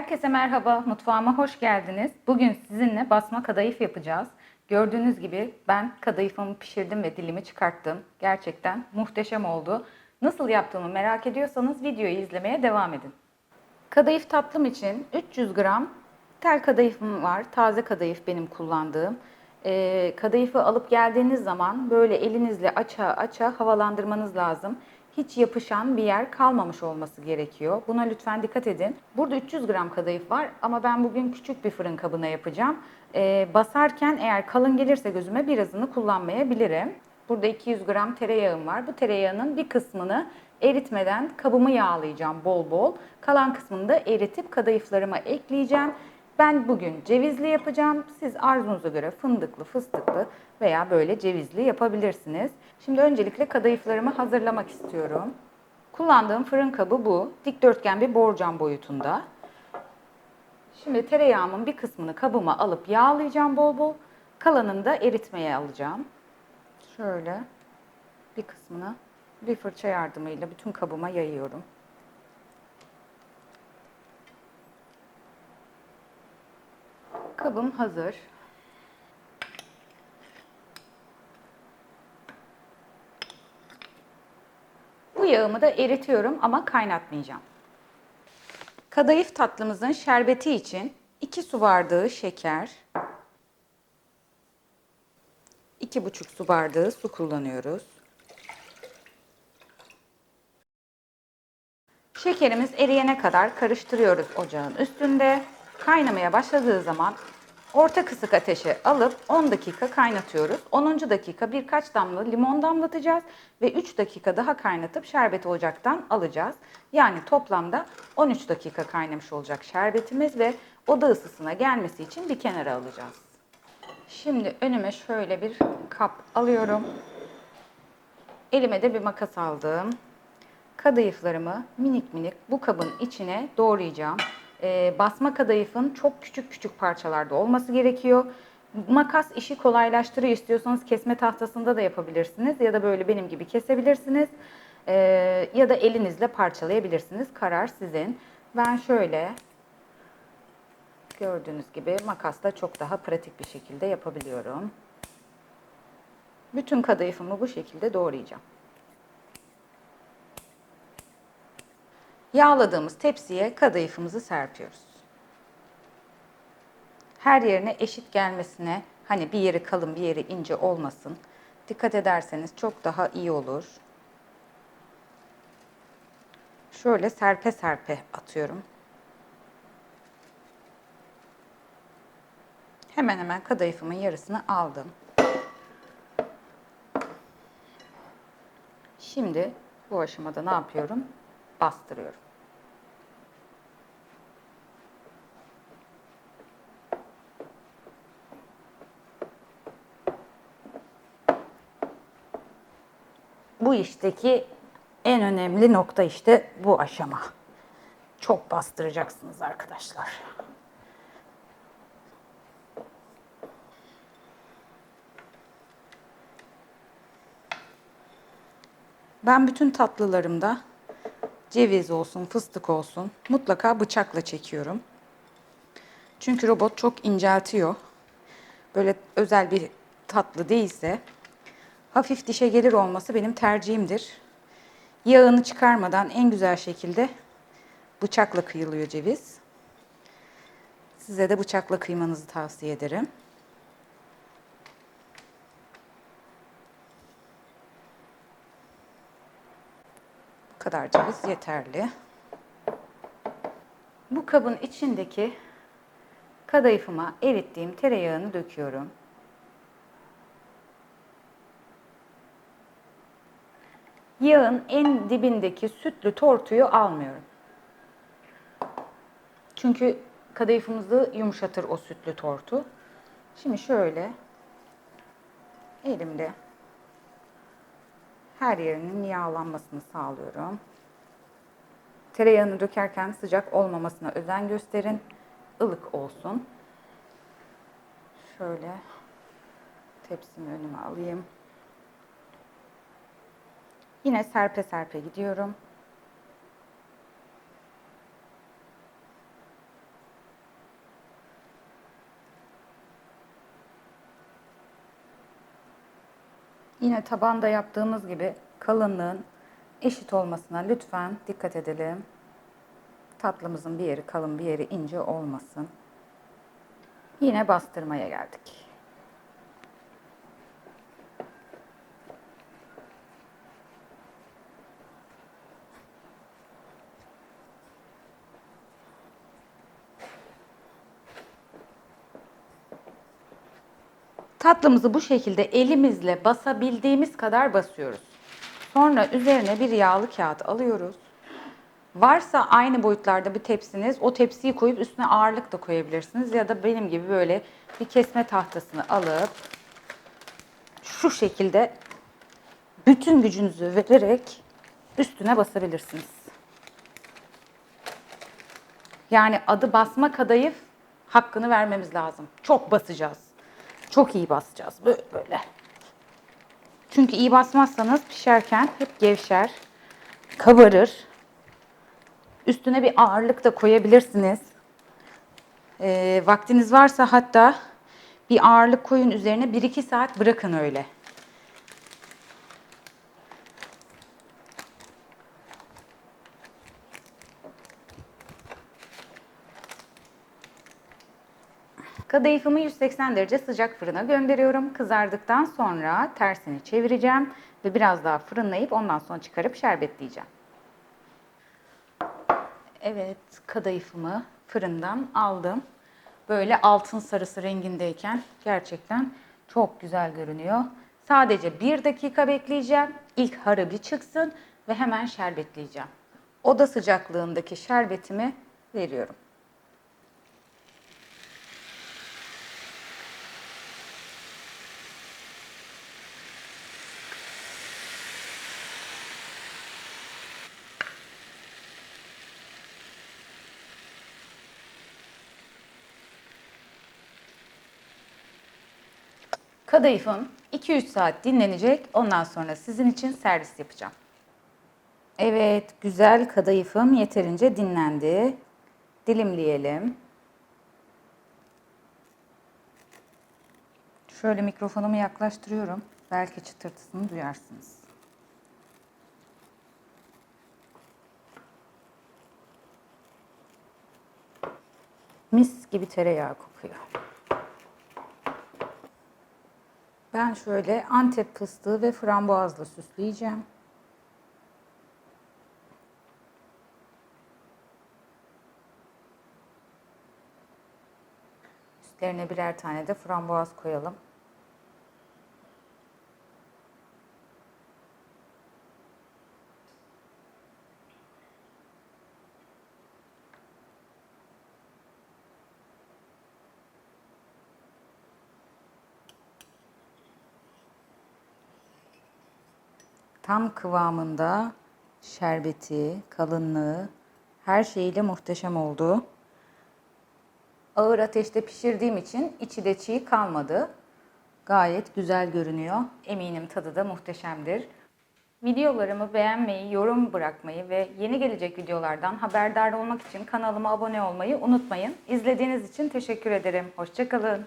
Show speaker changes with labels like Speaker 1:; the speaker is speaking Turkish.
Speaker 1: Herkese merhaba, mutfağıma hoş geldiniz. Bugün sizinle basma kadayıf yapacağız. Gördüğünüz gibi ben kadayıfımı pişirdim ve dilimi çıkarttım. Gerçekten muhteşem oldu. Nasıl yaptığımı merak ediyorsanız videoyu izlemeye devam edin. Kadayıf tatlım için 300 gram tel kadayıfım var. Taze kadayıf benim kullandığım. Ee, kadayıfı alıp geldiğiniz zaman böyle elinizle aça aça havalandırmanız lazım. Hiç yapışan bir yer kalmamış olması gerekiyor. Buna lütfen dikkat edin. Burada 300 gram kadayıf var ama ben bugün küçük bir fırın kabına yapacağım. Ee, basarken eğer kalın gelirse gözüme birazını kullanmayabilirim. Burada 200 gram tereyağım var. Bu tereyağının bir kısmını eritmeden kabımı yağlayacağım bol bol. Kalan kısmını da eritip kadayıflarıma ekleyeceğim. Ben bugün cevizli yapacağım. Siz arzunuza göre fındıklı, fıstıklı veya böyle cevizli yapabilirsiniz. Şimdi öncelikle kadayıflarımı hazırlamak istiyorum. Kullandığım fırın kabı bu. Dikdörtgen bir borcam boyutunda. Şimdi tereyağımın bir kısmını kabıma alıp yağlayacağım bol bol. Kalanını da eritmeye alacağım. Şöyle bir kısmını bir fırça yardımıyla bütün kabıma yayıyorum. Kabım hazır. Bu yağımı da eritiyorum ama kaynatmayacağım. Kadayıf tatlımızın şerbeti için 2 su bardağı şeker, 2,5 su bardağı su kullanıyoruz. Şekerimiz eriyene kadar karıştırıyoruz ocağın üstünde. Kaynamaya başladığı zaman orta kısık ateşe alıp 10 dakika kaynatıyoruz. 10. dakika birkaç damla limon damlatacağız ve 3 dakika daha kaynatıp şerbeti ocaktan alacağız. Yani toplamda 13 dakika kaynamış olacak şerbetimiz ve oda ısısına gelmesi için bir kenara alacağız. Şimdi önüme şöyle bir kap alıyorum. Elime de bir makas aldım. Kadayıflarımı minik minik bu kabın içine doğrayacağım. Ee, basma kadayıfın çok küçük küçük parçalarda olması gerekiyor. Makas işi kolaylaştırıyor. İstiyorsanız kesme tahtasında da yapabilirsiniz ya da böyle benim gibi kesebilirsiniz. Ee, ya da elinizle parçalayabilirsiniz. Karar sizin. Ben şöyle gördüğünüz gibi makasla çok daha pratik bir şekilde yapabiliyorum. Bütün kadayıfımı bu şekilde doğrayacağım. Yağladığımız tepsiye kadayıfımızı serpiyoruz. Her yerine eşit gelmesine, hani bir yeri kalın bir yeri ince olmasın. Dikkat ederseniz çok daha iyi olur. Şöyle serpe serpe atıyorum. Hemen hemen kadayıfımın yarısını aldım. Şimdi bu aşamada ne yapıyorum? Bastırıyorum. Bu işteki en önemli nokta işte bu aşama. Çok bastıracaksınız arkadaşlar. Ben bütün tatlılarımda ceviz olsun, fıstık olsun mutlaka bıçakla çekiyorum. Çünkü robot çok inceltiyor. Böyle özel bir tatlı değilse hafif dişe gelir olması benim tercihimdir. Yağını çıkarmadan en güzel şekilde bıçakla kıyılıyor ceviz. Size de bıçakla kıymanızı tavsiye ederim. Kadar ceviz yeterli. Bu kabın içindeki kadayıfıma erittiğim tereyağını döküyorum. Yağın en dibindeki sütlü tortuyu almıyorum. Çünkü kadayıfımızı yumuşatır o sütlü tortu. Şimdi şöyle elimle her yerinin yağlanmasını sağlıyorum. Tereyağını dökerken sıcak olmamasına özen gösterin. ılık olsun. Şöyle tepsimi önüme alayım. Yine serpe serpe gidiyorum. Yine tabanda yaptığımız gibi kalınlığın eşit olmasına lütfen dikkat edelim. Tatlımızın bir yeri kalın bir yeri ince olmasın. Yine bastırmaya geldik. Tatlımızı bu şekilde elimizle basabildiğimiz kadar basıyoruz. Sonra üzerine bir yağlı kağıt alıyoruz. Varsa aynı boyutlarda bir tepsiniz, o tepsiyi koyup üstüne ağırlık da koyabilirsiniz. Ya da benim gibi böyle bir kesme tahtasını alıp şu şekilde bütün gücünüzü vererek üstüne basabilirsiniz. Yani adı basma kadayıf hakkını vermemiz lazım. Çok basacağız. Çok iyi basacağız. Böyle böyle. Çünkü iyi basmazsanız pişerken hep gevşer, kabarır. Üstüne bir ağırlık da koyabilirsiniz. Ee, vaktiniz varsa hatta bir ağırlık koyun üzerine 1-2 saat bırakın öyle. Kadayıfımı 180 derece sıcak fırına gönderiyorum. Kızardıktan sonra tersini çevireceğim ve biraz daha fırınlayıp ondan sonra çıkarıp şerbetleyeceğim. Evet, kadayıfımı fırından aldım. Böyle altın sarısı rengindeyken gerçekten çok güzel görünüyor. Sadece bir dakika bekleyeceğim. İlk harı bir çıksın ve hemen şerbetleyeceğim. Oda sıcaklığındaki şerbetimi veriyorum. Kadayıfım 2-3 saat dinlenecek. Ondan sonra sizin için servis yapacağım. Evet, güzel kadayıfım yeterince dinlendi. Dilimleyelim. Şöyle mikrofonumu yaklaştırıyorum. Belki çıtırtısını duyarsınız. Mis gibi tereyağı kokuyor. Ben şöyle Antep fıstığı ve frambuazla süsleyeceğim. Üstlerine birer tane de frambuaz koyalım. Tam kıvamında şerbeti, kalınlığı, her şeyiyle muhteşem oldu. Ağır ateşte pişirdiğim için içi de çiğ kalmadı. Gayet güzel görünüyor. Eminim tadı da muhteşemdir. Videolarımı beğenmeyi, yorum bırakmayı ve yeni gelecek videolardan haberdar olmak için kanalıma abone olmayı unutmayın. İzlediğiniz için teşekkür ederim. Hoşçakalın.